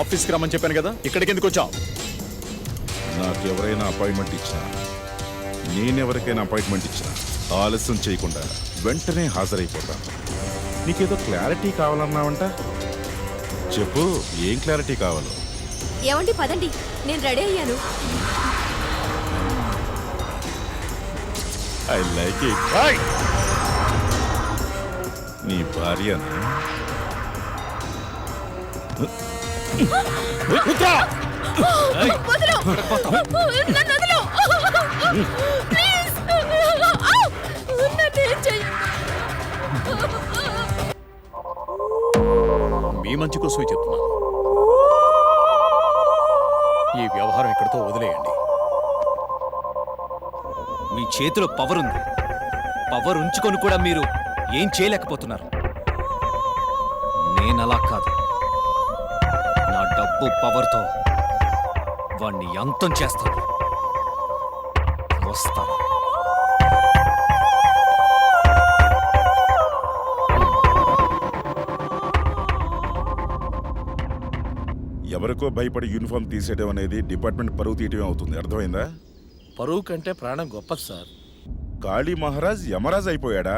ఆఫీస్కి రమ్మని చెప్పాను కదా ఇక్కడికి ఎందుకు వచ్చావు? నాకు ఎవరైనా అపాయింట్మెంట్ ఇచ్చినా నేనెవరికైనా అపాయింట్మెంట్ ఇచ్చినా ఆలస్యం చేయకుండా వెంటనే హాజరైపోతాను నీకేదో క్లారిటీ కావాలన్నావంట? చెప్పు ఏం క్లారిటీ కావాలో? ఏమండి పదండి నేను రెడీ అయ్యాను. ఐ లైక్ ఇట్ నీ భార్యనా? మీ మంచి కోసమే చెప్తున్నాను ఈ వ్యవహారం ఇక్కడితో వదిలేయండి. మీ చేతిలో పవర్ ఉంది. పవర్ ఉంచుకొని కూడా మీరు ఏం చేయలేకపోతున్నారు. నేనలా కాదు. డబ్బు పవర్తో వాణ్ణి అంతం చేస్తాను. వస్తాను. ఎవరికో భయపడి యూనిఫామ్ తీసేయడం అనేది డిపార్ట్మెంట్ పరువు తీయటమే అవుతుంది. అర్థమైందా? పరువు కంటే ప్రాణం గొప్పది సార్. కాళీ మహారాజ్ యమరాజ్ అయిపోయాడా?